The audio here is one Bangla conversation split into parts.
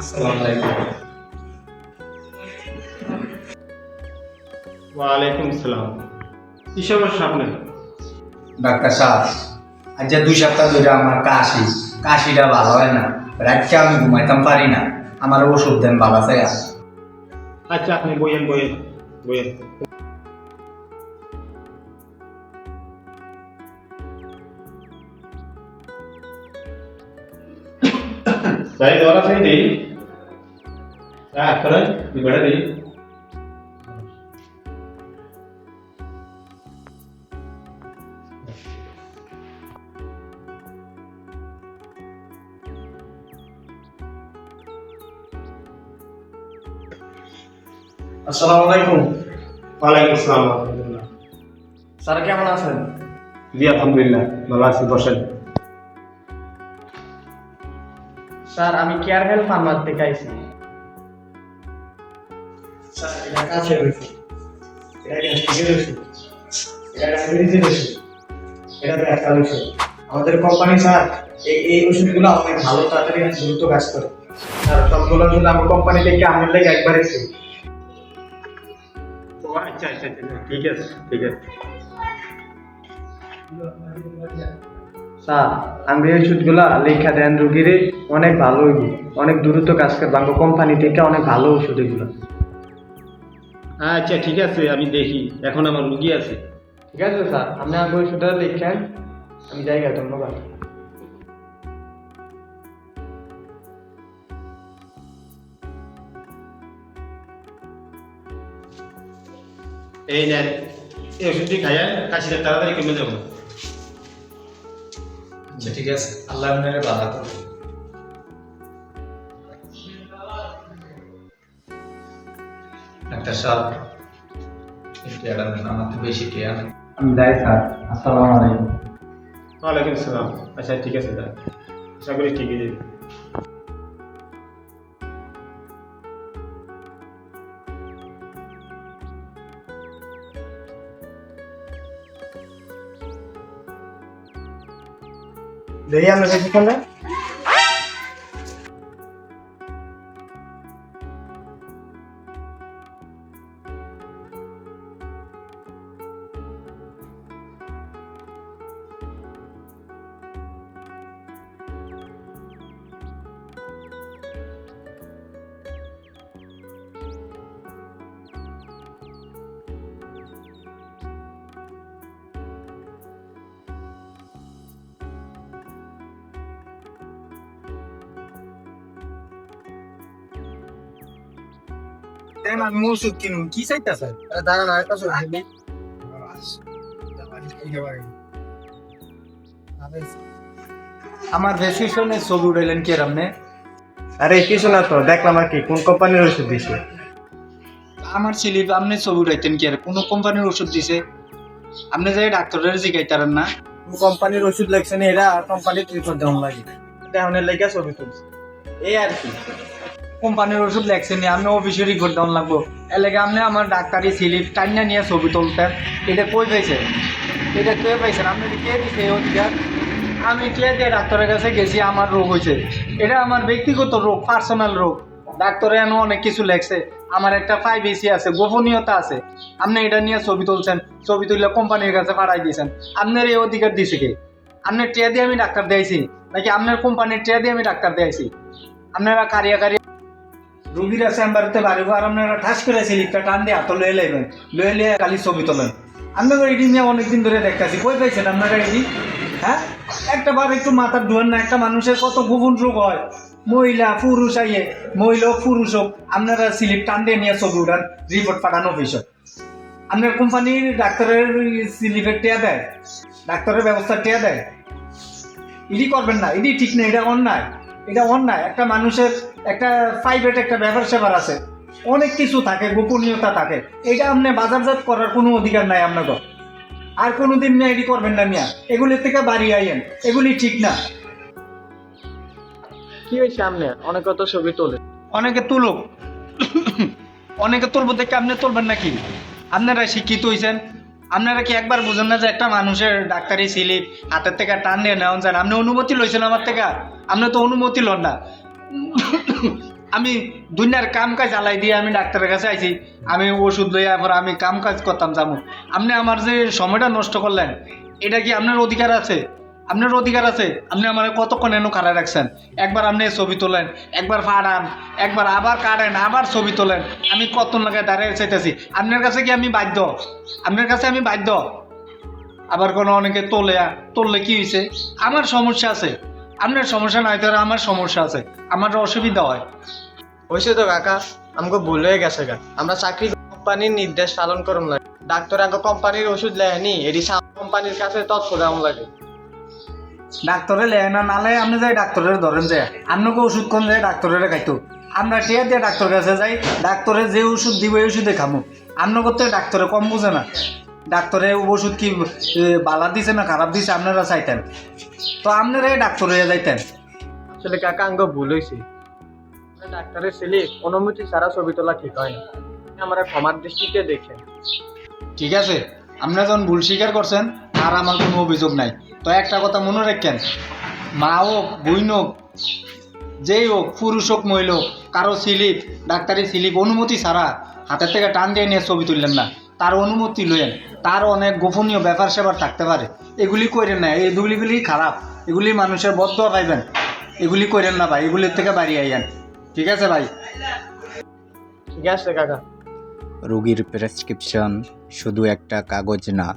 আসসালামু আলাইকুম। ওয়ালাইকুম সালাম। কি সমস্যা আপনার ডাক্তার সাহেব আজ যে দুই সপ্তাহ ধরে আমার কাশি কাশিটা ভালো হয় না। রাতকে আমি ঘুমাইতাম পারি না। আমার ওষুধ দেন বাবা চাই আচ্ছা আপনি বইয়েন বইয়েন বইয়েন। সাই দরা সাই দেই হ্যাঁ করেন বিগড়ে দেই আসসালামু আলাইকুম। ওয়ালাইকুম আসসালাম স্যার কেমন আছেন? জি আলহামদুলিল্লাহ ভালো আছি বসেন। স্যার আমি কেয়ার হেলথ ফার্মার থেকে আইছি এটা কাছে রয়েছে এটা গ্যাস্ট্রিকের ওষুধ এটা ডায়াবেটিসের ওষুধ এটা ব্যথার ওষুধ আমাদের কোম্পানি স্যার এই এই ওষুধগুলো অনেক ভালো তাড়াতাড়ি দ্রুত কাজ করে। স্যার সবগুলো ওষুধ আমার কোম্পানি থেকে আপনার লেগে একবার এসে আচ্ছা আচ্ছা আচ্ছা ঠিক আছে ঠিক আছে। স্যার আমি এই ওষুধগুলা লেখা দেন রুগীরে অনেক ভালো অনেক দ্রুত কাজ করে বাংলা কোম্পানি থেকে অনেক ভালো ওষুধ এগুলো আচ্ছা ঠিক আছে আমি দেখি। এখন আমার রুগী আছে। ঠিক আছে স্যার। আপনি আগে ওষুধটা লিখেন আমি জায়গা ধন্যবাদ। এই নেন এই ওষুধটি খাইয়া কাশিটা তাড়াতাড়ি কমে যাব। আচ্ছা ঠিক আছে। আল্লাহ আপনার বাধা করবে ডাক্তার সাহেব একটু এটা দেন আমার তো বেশি কেয়ার আমি যাই স্যার। আসসালামু আলাইকুম। ওয়ালাইকুম সালাম। আচ্ছা ঠিক আছে দা আশা করি ঠিকই যাবে দেখি আমরা কিছুক্ষণ দেন আমি ওষুধ কিনুন কি চাইতেছেন দাঁড়ান আর ওষুধ দিবি আমার প্রেসক্রিপশনে ছবি উঠাইলেন কি আপনি আরে কিছু না তো দেখলাম আর কি কোন কোম্পানির ওষুধ দিছে? আমার স্লিপ আপনি ছবি উঠাইতেন কি আর কোন কোম্পানির ওষুধ দিছে? আপনি যাই ডাক্তারের জিগাইতারেন না কোন কোম্পানির ওষুধ লাগছে না এরা কোম্পানির রিপোর্ট দেওয়ান লাগে। তেমন লেগে ছবি তুলছে। এই আর কি? কোম্পানির ওষুধ লেখছেন নি আপনি অফিসে রিপোর্ট দেওয়ান লাগবো। এলাকা আপনি আমার ডাক্তারি স্লিপ টাইনা নিয়ে ছবি তুলতেন এটা কই পাইছে? এটা কে পাইছেন আপনি কে দিছে অধিকার আমি কে দিয়ে ডাক্তারের কাছে গেছি আমার রোগ হয়েছে এটা আমার ব্যক্তিগত রোগ পার্সোনাল রোগ ডাক্তারে এনে অনেক কিছু লেখছে। আমার একটা প্রাইভেসি আছে, গোপনীয়তা আছে। আপনি এটা নিয়ে ছবি তুলছেন, ছবি তুললে কোম্পানির কাছে পাঠাই দিয়েছেন আপনার এই অধিকার দিছে কে? আপনার ট্রে দিয়ে আমি ডাক্তার দিয়েছি নাকি আপনার কোম্পানির ট্রে দিয়ে আমি ডাক্তার দিয়েছি আপনারা কারিয়া কারিয়া রুগীরা চেম্বারতে বাড়িব আর আপনারা ঠাস করে স্লিপটা টান দিয়ে হাত লয়ে লাইবেন লয়ে, লিয়ে কালি ছবি তোলেন। আপনাদের এটি নিয়ে অনেকদিন ধরে দেখতেছি, কই পাইছেন আপনারা এটি হ্যাঁ? একটা বার একটু মাথার ধোয়েন না, একটা মানুষের কত গোপন রোগ হয়। মহিলা, পুরুষ, আইয়ে, মহিলা পুরুষ হোক, আপনারা স্লিপ টান দিয়ে নিয়ে ছবি উঠান রিপোর্ট পাঠানো অফিসে আপনার কোম্পানির ডাক্তারের স্লিপের টেয়া দেয়, ডাক্তারের ব্যবস্থা টেয়া দেয়। ইডি করবেন না, ইডি ঠিক না এটা অন্যায়। এটা অন্যায়, একটা মানুষের একটা প্রাইভেট একটা ব্যাপার স্যাপার আছে। অনেক কিছু থাকে গোপনীয়তা থাকে। এটা আপনি বাজারজাত করার কোনো অধিকার নাই আপনাকে। আর কোনো দিন মিয়া এটি করবেন না মিয়া। এগুলির থেকে বাড়ি আইয়েন। এগুলি ঠিক না। কি হয়েছে আপনি অনেকে তো ছবি তোলে। অনেকে তুলুক। অনেকে তুলবো দেখে আপনি তুলবেন নাকি? আপনারা শিক্ষিত হয়েছেন আপনারা কি একবার বুঝেন না যে একটা মানুষের ডাক্তারি স্লিপ হাতের থেকে টান দিয়ে নেওয়া যায় আপনি অনুমতি লইছেন আমার থেকে? আপনি তো অনুমতি লন না। আমি দুনিয়ার কাম কাজ আলাই দিয়ে আমি ডাক্তারের কাছে আইছি। আমি ওষুধ লইয়া পর আমি কাম কাজ করতাম যাব আপনি আমার যে সময়টা নষ্ট করলেন, এটা কি আপনার অধিকার আছে? আপনার অধিকার আছে? আপনি আমার কতক্ষণ এনে খাড়ায় রাখছেন? একবার আপনি ছবি তোলেন, একবার ফাড়ান একবার আবার কাটেন, আবার ছবি তোলেন। আমি কত লাগায় দাঁড়িয়ে চাইতেছি। আপনার কাছে কি আমি বাধ্য? আপনার কাছে আমি বাধ্য? আবার কোনো অনেকে তোলে, তোললে কি হয়েছে আমার সমস্যা আছে। আপনার সমস্যা নাই তো আমার সমস্যা আছে আমার অসুবিধা হয়। হয়েছে তো কাকা আমাকে ভুল হয়ে গেছে গা। আমরা চাকরি কোম্পানির নির্দেশ পালন করুন লাগে। ডাক্তার আমাকে কোম্পানির ওষুধ লেয়নি এটি কোম্পানির কাছে তথ্য দেওয়া লাগে। ডাক্তারে লেয় না নালে আপনি যাই ডাক্তারের ধরেন যায় আপনাকে ওষুধ কোন যায় ডাক্তারের খাইতো। আমরা টিয়া দিয়ে ডাক্তার কাছে যাই ডাক্তারে যে ওষুধ দিব এই ওষুধে খামো। আপনার করতে ডাক্তারে কম বুঝে না। ডাক্তারে ওষুধ কি বালা দিছে না খারাপ দিছে? আপনারা চাইতেন। তো আপনারাই হয়ে যাইতেন। আসলে কাকা আমাকে ভুল হয়েছে ডাক্তারের ছেলে অনুমতি ছাড়া ছবি তোলা ঠিক হয় না। আমার ক্ষমার দৃষ্টিতে দেখেন। ঠিক আছে আপনারা যখন ভুল স্বীকার করছেন আর আমার কোনো অভিযোগ নাই। তো একটা কথা মনে রাখেন মা হোক বইন হোক যেই হোক পুরুষ হোক মহিলা হোক কারও স্লিপ ডাক্তারি স্লিপ অনুমতি ছাড়া হাতের থেকে টান দিয়ে নিয়ে ছবি তুললেন না। তার অনুমতি লইয়েন। তার অনেক গোপনীয় ব্যাপার স্যাপার থাকতে পারে। এগুলি করেন না এগুলিগুলি খারাপ। এগুলি মানুষের বদ্ধ পাইবেন। এগুলি করেন না ভাই এগুলির থেকে বাড়ি আইয়েন। ঠিক আছে ভাই? ঠিক আছে কাকা। রোগীর প্রেসক্রিপশন শুধু একটা কাগজ না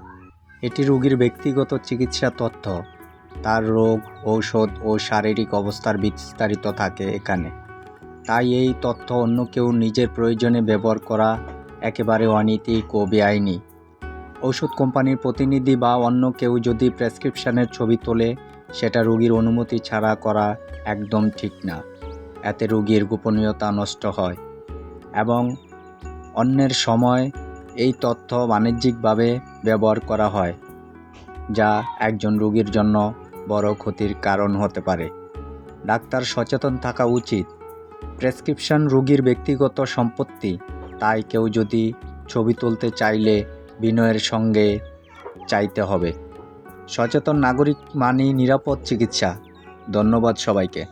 এটি রোগীর ব্যক্তিগত চিকিৎসা তথ্য। তার রোগ ঔষধ ও শারীরিক অবস্থার বিস্তারিত থাকে এখানে। তাই এই তথ্য অন্য কেউ নিজের প্রয়োজনে ব্যবহার করা একেবারে অনৈতিক ও বেআইনি ওষুধ কোম্পানির প্রতিনিধি বা অন্য কেউ যদি প্রেসক্রিপশানের ছবি তোলে, সেটা রোগীর অনুমতি ছাড়া করা একদম ঠিক না। এতে রোগীর গোপনীয়তা নষ্ট হয়। এবং অন্যের সময় এই তথ্য বাণিজ্যিকভাবে ব্যবহার করা হয়, যা একজন রোগীর জন্য বড় ক্ষতির কারণ হতে পারে। ডাক্তার সচেতন থাকা উচিত। প্রেসক্রিপশন রোগীর ব্যক্তিগত সম্পত্তি তাই কেউ যদি ছবি তুলতে চাইলে বিনয়ের সঙ্গে চাইতে হবে। সচেতন নাগরিক মানেই নিরাপদ চিকিৎসা। ধন্যবাদ সবাইকে।